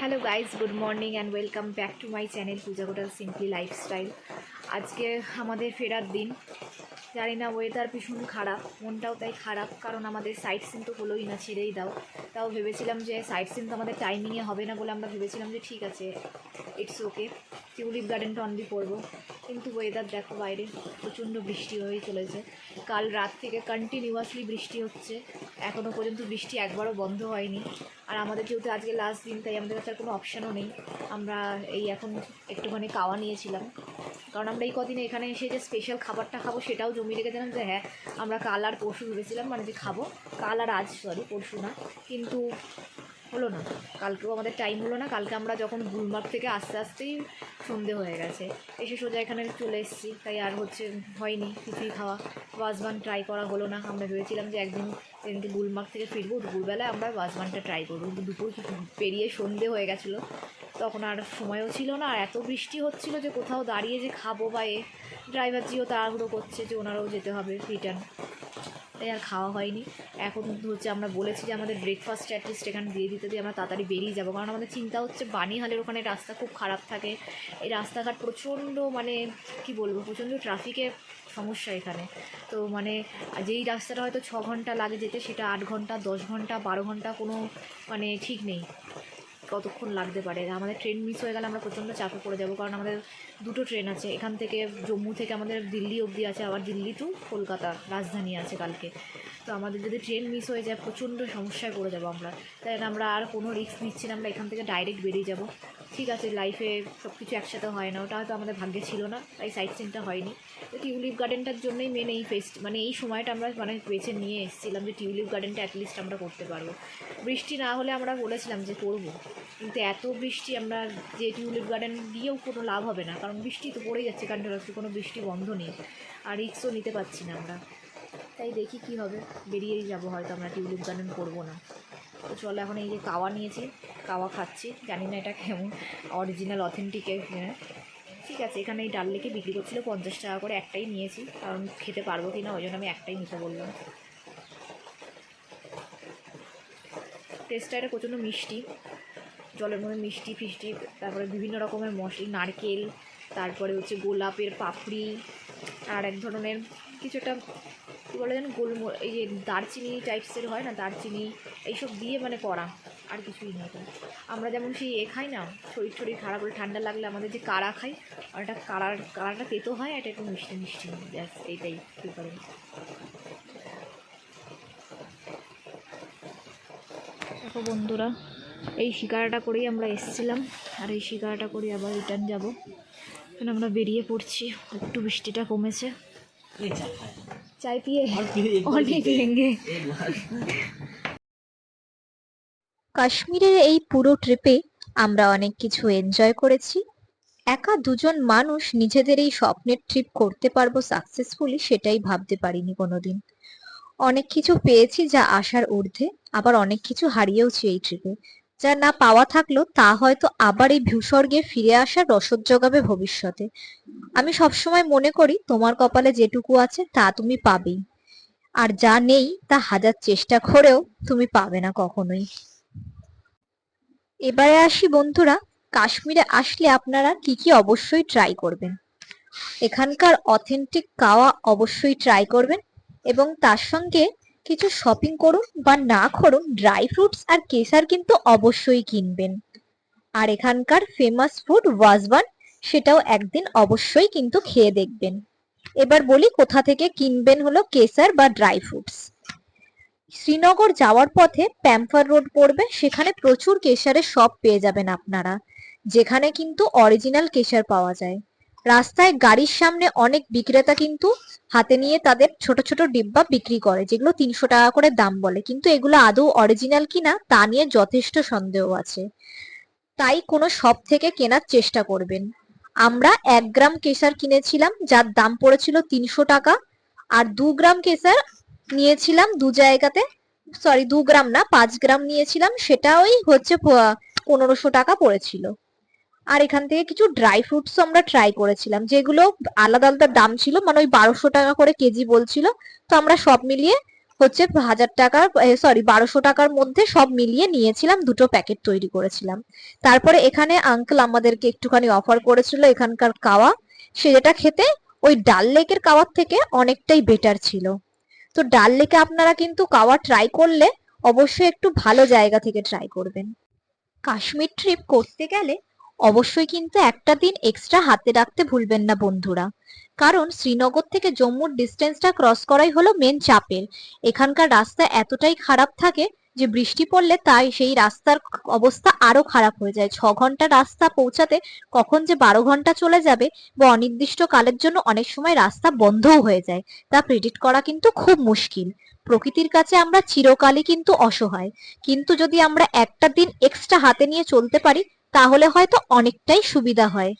Hello guys good morning and welcome back to my channel Pooja Gotal simply lifestyle আজকে আমাদের ফেরার দিন। জানি না ওয়েদার ভীষণ খারাপ, মনটাও তাই খারাপ, কারণ আমাদের সাইট সিন তো হলোই না, ছেড়েই দাও। তাও ভেবেছিলাম যে সাইট সিন তো আমাদের টাইমিংয়ে হবে না বলে আমরা ভেবেছিলাম যে ঠিক আছে ইটস ওকে টিউলিপ গার্ডেনটা অনলি করব। কিন্তু ওয়েদার দেখো বাইরে, প্রচণ্ড বৃষ্টি হয়েই চলেছে। কাল রাত থেকে কন্টিনিউয়াসলি বৃষ্টি হচ্ছে এখনও পর্যন্ত বৃষ্টি একবারও বন্ধ হয়নি। আর আমাদের যেহেতু আজকে লাস্ট দিন, তাই আমাদের কাছে আর কোনো অপশানও নেই। আমরা এই এখন একটুখানি কাওয়া নিয়েছিলাম। কারণ আমরা এই কদিন এখানে এসে যে স্পেশাল খাবারটা খাব সেটাও জমিয়ে রেখেছিলাম যে হ্যাঁ আমরা কাল আর পরশু ভেবেছিলাম মানে যে খাব। কাল আর আজ সরি পরশু না। কিন্তু হলো না। কালকেও আমাদের টাইম হলো না। কালকে আমরা যখন গুলমার্গ থেকে আস্তে আস্তেই সন্ধে হয়ে গেছে। এসে সোজা এখানে চলে এসেছি। তাই আর হচ্ছে হয়নি কিছুই খাওয়া। ওয়াজবান ট্রাই করা হলো না। আমরা ভেবেছিলাম যে একদিন গুলমার্গ থেকে ফিরবো। দুপুরবেলায় আমরা ওয়াজবানটা ট্রাই করব। কিন্তু দুপুর পেরিয়ে সন্ধে হয়ে গেছিল। তখন আর সময়ও ছিল না, আর এত বৃষ্টি হচ্ছিল যে কোথাও দাঁড়িয়ে যে খাব বা এ ড্রাইভার জিও তাড়াহুড়ো করছে যে ওনারাও যেতে হবে রিটার্ন তাই আর খাওয়া হয়নি। এখন হচ্ছে আমরা বলেছি যে আমাদের ব্রেকফাস্ট অ্যাটলিস্ট এখানে দিয়ে দিতে, দিয়ে আমরা তাড়াতাড়ি বেরিয়ে যাব। কারণ আমাদের চিন্তা হচ্ছে বানিহালের ওখানে রাস্তা খুব খারাপ থাকে। এই রাস্তাঘাট প্রচণ্ড মানে কি বলব, প্রচণ্ড ট্রাফিকে সমস্যা এখানে। তো মানে যেই রাস্তাটা হয়তো ছ ঘণ্টা লাগে যেতে, সেটা আট ঘণ্টা, দশ ঘণ্টা, বারো ঘণ্টা কোনো মানে ঠিক নেই। কতক্ষণ লাগতে পারে? আমাদের ট্রেন মিস হয়ে গেলে আমরা প্রচণ্ড চাপে পড়ে যাব, কারণ আমাদের দুটো ট্রেন আছে। এখান থেকে জম্মু থেকে আমাদের দিল্লি অবধি আছে, আবার দিল্লি টু কলকাতা, রাজধানী আছে কালকে। তো আমাদের যদি ট্রেন মিস হয়ে যায়, প্রচণ্ড সমস্যায় পড়ে যাব আমরা। তাই আমরা আর কোনো রিস্ক নিচ্ছি না, আমরা এখান থেকে ডাইরেক্ট বেরিয়ে যাব। ঠিক আছে লাইফে সব কিছু একসাথে হয় না, ওটা হয়তো আমাদের ভাগ্যে ছিল না, তাই সাইট সিনটা হয়নি। তো টিউলিপ গার্ডেনটার জন্যই মেন এই ফেস্ট মানে এই সময়টা আমরা মানে বেছে নিয়ে এসেছিলাম যে টিউলিপ গার্ডেনটা অ্যাটলিস্ট আমরা করতে পারব। বৃষ্টি না হলে আমরা বলেছিলাম যে করব, কিন্তু এত বৃষ্টি আমরা যে টিউলিপ গার্ডেন দিয়েও কোনো লাভ হবে না, কারণ বৃষ্টি তো পড়েই যাচ্ছে কন্টিনিউসলি কোনো বৃষ্টি বন্ধ নেই, আর রিক্সও নিতে পারছি না আমরা। তাই দেখি কি হবে, বেরিয়েই যাব, হয়তো আমরা টিউলিপ গার্ডেন করব না। চলো, এখন এই যে কাওয়া নিয়েছি, কাওয়া খাচ্ছি, জানি না এটা কেমন অরিজিনাল অথেন্টিকের ঠিক আছে, এখানে এই ডাল লেকে বিক্রি করছিল পঞ্চাশ টাকা করে একটাই নিয়েছি, কারণ খেতে পারব কি না, ওই জন্য আমি একটাই নিতে বললাম। টেস্টটা এটা প্রচণ্ড মিষ্টি, জলের মধ্যে মিষ্টি ফিষ্টি, তারপরে বিভিন্ন রকমের মশলা, নারকেল, তারপরে হচ্ছে গোলাপের পাপড়ি, আর এক ধরনের কিছুটা কী বলে যেন গোলম, এই যে দারচিনি টাইপসের হয় না, দারচিনি এইসব দিয়ে মানে করা, আর কিছুই না এটা আমরা যেমন সেই এ খাই না, শরীর শরীর খারাপ হলে ঠান্ডা লাগলে আমাদের যে কাড়া খাই এটা কাড়ার কাড়াটা তেতো হয়, এটা একটু মিষ্টি মিষ্টি, ব্যাস, এইটাই ডিফারেন্স দেখো বন্ধুরা, এই শিকারাটা করেই আমরা এসেছিলাম, আর এই শিকারাটা করে আবার রিটার্ন যাব। এখন আমরা বেরিয়ে পড়ছি, একটু বৃষ্টিটা কমেছে। চাই পিয়ে অনেক লেঙ্গে কাশ্মীরের এই পুরো ট্রিপে আমরা অনেক কিছু এনজয় করেছি। একা দুজন মানুষ নিজেদের এই স্বপ্নের ট্রিপ করতে পারব সাকসেসফুলি সেটাই ভাবতে পারিনি কোনোদিন। অনেক কিছু পেয়েছি যা আসার ঊর্ধ্বে আবার অনেক কিছু হারিয়েওছি এই ট্রিপে যা না পাওয়া থাকল, তা হয়তো আবার এই ভূস্বর্গে ফিরে আসার রসদ জোগাবে ভবিষ্যতে। আমি সবসময় মনে করি, তোমার কপালে যেটুকু আছে, তা তুমি পাবেই। আর যা নেই, তা হাজার চেষ্টা করেও তুমি পাবে না কখনোই। এবারে আসি বন্ধুরা, কাশ্মীরে আসলে আপনারা কি কি অবশ্যই ট্রাই করবেন। এখানকার অথেন্টিক কাওয়া অবশ্যই ট্রাই করবেন এবং তার সঙ্গে কিছু শপিং করুন বা না করুন ড্রাই ফ্রুটস আর কেসার কিন্তু অবশ্যই কিনবেন। আর এখানকার ফেমাস ফুড ওয়াজবান সেটাও একদিন অবশ্যই কিন্তু খেয়ে দেখবেন। এবার বলি কোথা থেকে কিনবেন হলো কেসার বা ড্রাই ফ্রুটস শ্রীনগর যাওয়ার পথে প্যাম্পার রোড পড়বে, সেখানে প্রচুর কেশারের শপ পেয়ে যাবেন আপনারা। যেখানে কিন্তু অরিজিনাল কেশার পাওয়া যায়। রাস্তায় গাড়ির সামনে অনেক বিক্রেতা কিন্তু হাতে নিয়ে তাদের ছোট ছোট ডিব্বা বিক্রি করে, যেগুলো তিনশো টাকা করে দাম বলে। কিন্তু এগুলো আদৌ অরিজিনাল কিনা তা নিয়ে যথেষ্ট সন্দেহ আছে। তাই কোনো শপ থেকে কেনার চেষ্টা করবেন। আমরা এক গ্রাম কেশর কিনেছিলাম, যার দাম পড়েছিল তিনশো টাকা। আর দু গ্রাম কেশর নিয়েছিলাম দু জায়গাতে সরি দু গ্রাম না, পাঁচ গ্রাম নিয়েছিলাম, সেটা ওই হচ্ছে পনেরোশো টাকা পড়েছিল। আর এখান থেকে কিছু ড্রাই ফ্রুটস আমরা ট্রাই করেছিলাম, যেগুলো আলাদা আলাদা দাম ছিল মানে ওই বারোশো টাকা করে কেজি বলছিল। তো আমরা সব মিলিয়ে হচ্ছে হাজার টাকার সরি বারোশো টাকার মধ্যে সব মিলিয়ে নিয়েছিলাম, দুটো প্যাকেট তৈরি করেছিলাম। তারপরে এখানে আঙ্কেল আমাদেরকে একটুখানি অফার করেছিল এখানকার কাওয়া। সে যেটা খেতে, ওই ডাল লেকের কাওয়ার থেকে অনেকটাই বেটার ছিল। তো ডাল লেকে আপনারা কিন্তু কাওয়া ট্রাই করলে অবশ্যই একটু ভালো জায়গা থেকে ট্রাই করবেন। কাশ্মীর ট্রিপ করতে গেলে অবশ্যই কিন্তু একটা দিন এক্সট্রা হাতে রাখতে ভুলবেন না বন্ধুরা। কারণ শ্রীনগর থেকে জম্মুর ডিস্টেন্সটা ক্রস করাই হলো মেন চাপের। এখানকার রাস্তা এতটাই খারাপ থাকে যে বৃষ্টি পড়লে তাই সেই রাস্তার অবস্থা আরও খারাপ হয়ে যায়। ছ ঘণ্টা রাস্তা পৌঁছাতে কখন যে বারো ঘণ্টা চলে যাবে বা অনির্দিষ্ট কালের জন্য অনেক সময় রাস্তা বন্ধও হয়ে যায়। তা প্রেডিক্ট করা কিন্তু খুব মুশকিল। প্রকৃতির কাছে আমরা চিরকালই কিন্তু অসহায়। কিন্তু যদি আমরা একটা দিন এক্সট্রা হাতে নিয়ে চলতে পারি তাহলে হয়তো অনেকটাই সুবিধা হয়।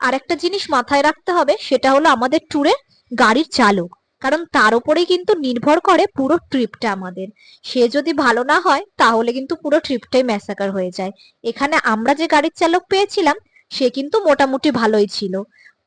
আর একটা জিনিস মাথায় রাখতে হবে, সেটা হলো আমাদের ট্যুরে গাড়ির চালক। কারণ তার উপরেই কিন্তু নির্ভর করে পুরো ট্রিপটা আমাদের। সে যদি ভালো না হয়, তাহলে কিন্তু পুরো ট্রিপটাই ম্যাসাকার হয়ে যায়। এখানে আমরা যে গাড়ির চালক পেয়েছিলাম, সে কিন্তু মোটামুটি ভালোই ছিল।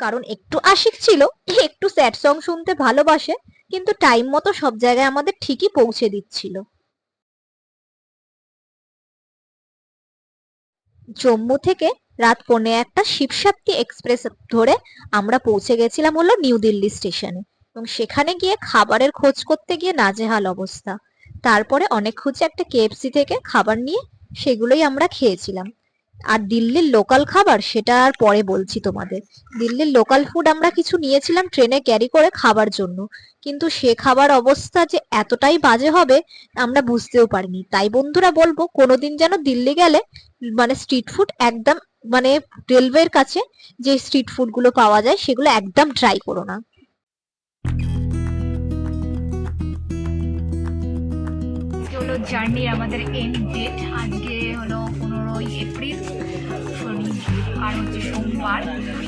কারণ একটু আশিক ছিল, একটু স্যাড সং শুনতে ভালোবাসে, কিন্তু টাইম মতো সব জায়গায় আমাদের ঠিকই পৌঁছে দিচ্ছিল। জম্মু থেকে রাত পৌনে একটা শিবশক্তি এক্সপ্রেস ধরে আমরা পৌঁছে গেছিলাম হলো নিউ দিল্লি স্টেশনে। এবং সেখানে গিয়ে খাবারের খোঁজ করতে গিয়ে নাজেহাল অবস্থা। তারপরে অনেক খুঁজে একটা কেএফসি থেকে খাবার নিয়ে সেগুলোই আমরা খেয়েছিলাম। আর দিল্লির লোকাল খাবার সেটা আর পরে বলছি তোমাদের। দিল্লির লোকাল ফুড আমরা কিছু নিয়েছিলাম ট্রেনে ক্যারি করে খাবার জন্য। কিন্তু সে খাবার অবস্থা যে এতটাই বাজে হবে, আমরা বুঝতেও পারিনি। তাই বন্ধুরা বলব, কোনোদিন যেন দিল্লি গেলে মানে স্ট্রিট ফুড একদম মানে রেলওয়ের কাছে যে স্ট্রিট ফুডগুলো পাওয়া যায়, সেগুলো একদম ট্রাই করো না। জার্নির আমাদের এন্ড ডেট আজকে হলো পনেরোই এপ্রিল শনি আর হচ্ছে সোমবার।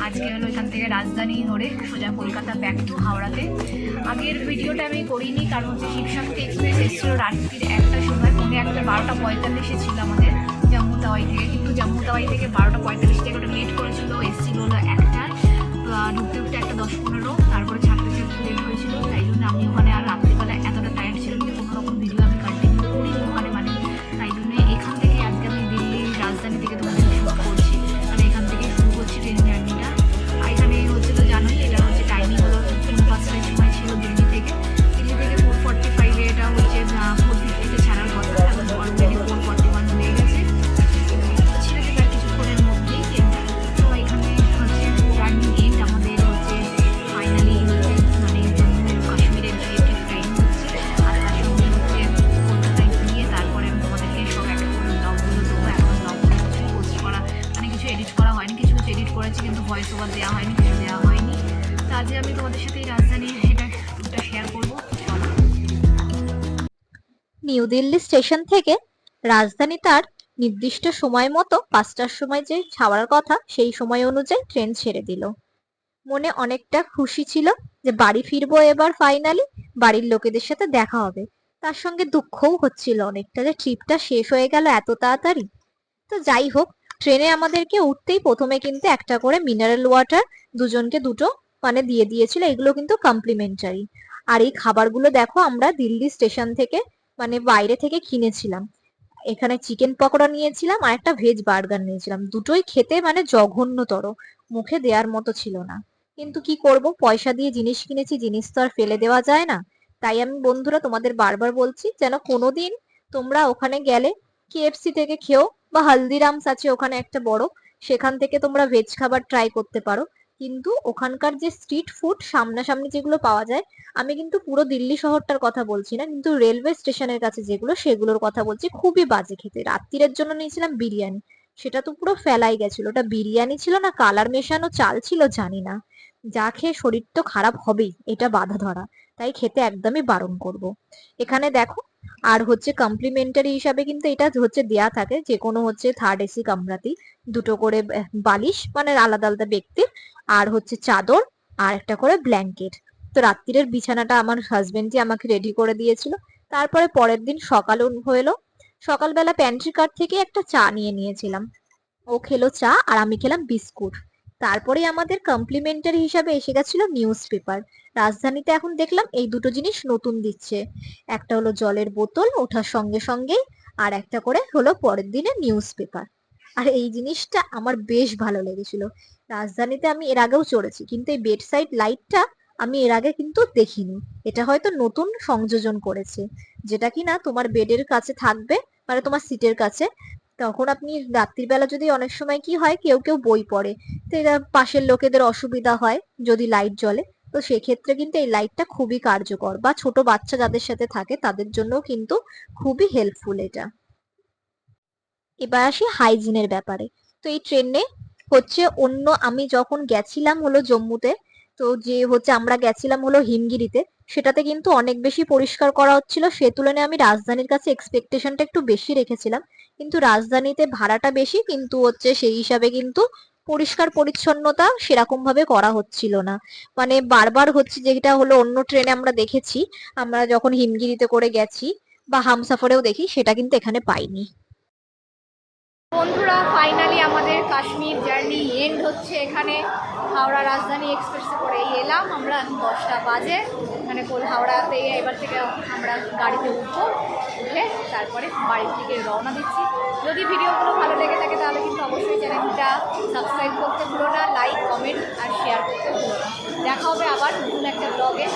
আজকে হলো এখান থেকে রাজধানী ধরে সোজা কলকাতা ব্যাক টু হাওড়াতে। আগের ভিডিওটা আমি করিনি, কারণ হচ্ছে শিবশক্তি এক্সপ্রেস এসেছিল রাত্রির একটা সময়, পৌনে একটা বারোটা পঁয়তাল্লিশে ছিল আমাদের জম্মু থেকে। কিন্তু জম্মু থেকে বারোটা পঁয়তাল্লিশ থেকে ওটা লেট করেছিল, এসেছিল হলো একটা ঢুকতে ঢুকতে একটা দশ পনেরো। তারপরে ছাড়তে ছাড়তে লেট হয়েছিল, তাই জন্য আমি ওখানে নিউ দিল্লি স্টেশন থেকে রাজধানী তার নির্দিষ্ট সময় মতো পাঁচটার সময় যে ছাড়ার কথা, সেই সময় অনুযায়ী ট্রেন ছেড়ে দিল। মনে অনেকটা খুশি ছিল যে বাড়ি ফিরবো এবার ফাইনালি বাড়ির লোকেদের সাথে দেখা হবে। তার সঙ্গে দুঃখও হচ্ছিল অনেকটা যে ট্রিপটা শেষ হয়ে গেল এত তাড়াতাড়ি। তো যাই হোক, ট্রেনে আমাদেরকে উঠতেই প্রথমে কিন্তু একটা করে মিনারেল ওয়াটার দুজনকে দুটো মানে দিয়ে দিয়েছিল, এগুলো কিন্তু কমপ্লিমেন্টারি আর এই খাবারগুলো দেখো, আমরা দিল্লি স্টেশন থেকে মানে বাইরে থেকে কিনেছিলাম। এখানে চিকেন পকোড়া নিয়েছিলাম আর একটা ভেজ বার্গার নিয়েছিলাম। দুটোই খেতে মানে জঘন্যতর। মুখে দেওয়ার মতো ছিল না। কিন্তু কি করব? পয়সা দিয়ে জিনিস কিনেছি, জিনিস তো আর ফেলে দেওয়া যায় না। তাই আমি বন্ধুরা তোমাদের বারবার বলছি, যেন কোনোদিন তোমরা ওখানে গেলে কেএফসি থেকে খেও বা হালদিরামস আছে ওখানে একটা বড়, সেখান থেকে তোমরা ভেজ খাবার ট্রাই করতে পারো। কিন্তু ওখানকার যে স্ট্রিট ফুড সামনাসামনি যেগুলো পাওয়া যায়, আমি কিন্তু পুরো দিল্লি শহরটার কথা বলছি না, কিন্তু রেলওয়ে স্টেশনের কাছে যেগুলো, সেগুলোর কথা বলছি। খুবই বাজে খেতে। রাত্রিরের জন্য নিয়েছিলাম বিরিয়ানি। সেটা তো পুরো ফেলাই গেছিল। ওটা বিরিয়ানি ছিল না কালার মেশানো চাল ছিল, জানি না। যা খেয়ে শরীর তো খারাপ হবেই, এটা বাধা ধরা। তাই খেতে একদমই বারণ করব। এখানে দেখো, আর হচ্ছে কমপ্লিমেন্টারি হিসাবে কিন্তু এটা হচ্ছে দেয়া থাকে, যে কোনো হচ্ছে থার্ড এসি কামরাতি, দুটো করে বালিশ মানে আলাদা আলাদা ব্যক্তির, আর হচ্ছে চাদর, আর একটা করে ব্ল্যাঙ্কেট তো রাত্রিরের বিছানাটা আমার হাজবেন্ডই আমাকে রেডি করে দিয়েছিল। তারপরে পরের দিন সকাল হলো, সকালবেলা প্যান্ট্রি কার্ড থেকে একটা চা নিয়ে নিয়েছিলাম। ও খেলো চা, আর আমি খেলাম বিস্কুট। তারপরে আমাদের কমপ্লিমেন্টারি হিসাবে এসে গেছিল নিউজ পেপার রাজধানীতে এখন দেখলাম এই দুটো জিনিস নতুন দিচ্ছে। একটা হলো জলের বোতল, ওঠার সঙ্গে সঙ্গেই, আর একটা করে হলো পরের দিনে নিউজ পেপার আর এই জিনিসটা আমার বেশ ভালো লেগেছিল। রাজধানীতে আমি এর আগেও চড়েছি, কিন্তু এই বেড সাইড লাইটটা আমি এর আগে কিন্তু দেখিনি। এটা হয়তো নতুন সংযোজন করেছে। যেটা কিনা তোমার বেডের কাছে থাকবে মানে তোমার সিটের কাছে তখন আপনি রাত্রিবেলা যদি অনেক সময় কি হয়, কেউ কেউ বই পড়ে। তো এটা পাশের লোকেদের অসুবিধা হয় যদি লাইট জ্বলে। তো সেক্ষেত্রে কিন্তু এই লাইটটা খুবই কার্যকর বা ছোট বাচ্চা যাদের সাথে থাকে তাদের জন্য কিন্তু খুবই হেল্পফুল এটা। এবার আসি হাইজিনের ব্যাপারে। তো এই ট্রেনে হচ্ছে অন্য আমি যখন গেছিলাম হলো জম্মুতে তো যে হচ্ছে আমরা গেছিলাম হলো হিমগিরিতে, সেটাতে কিন্তু অনেক বেশি পরিষ্কার করা হচ্ছিল। সে তুলনায় আমি রাজধানীর কাছে এক্সপেকটেশনটা একটু বেশি রেখেছিলাম। কিন্তু রাজধানীতে ভাড়াটা বেশি, কিন্তু হচ্ছে সেই হিসাবে কিন্তু পরিষ্কার পরিচ্ছন্নতা সেরকম ভাবে করা হচ্ছিল না। মানে বারবার হচ্ছে যেটা হলো অন্য ট্রেনে আমরা দেখেছি, আমরা যখন হিমগিরিতে করে গেছি বা হামসাফারেও দেখি, সেটা কিন্তু এখানে পাইনি। বন্ধুরা ফাইনালি আমাদের কাশ্মীর জার্নি এন্ড হচ্ছে এখানে। হাওড়া এক্সপ্রেসে করে এলাম, আমরা দশটা বাজে। মানে কোল হাওড়াতে এবার থেকে আমরা গাড়িতে উঠবো, উঠে তারপরে বাড়ির দিকে রওনা দিচ্ছি। যদি ভিডিওগুলো ভালো লেগে থাকে তাহলে কিন্তু অবশ্যই চ্যানেলটা সাবস্ক্রাইব করতে ভুলো না, লাইক, কমেন্ট আর শেয়ার করতে ভুলো না। দেখা হবে আবার নতুন একটা ব্লগে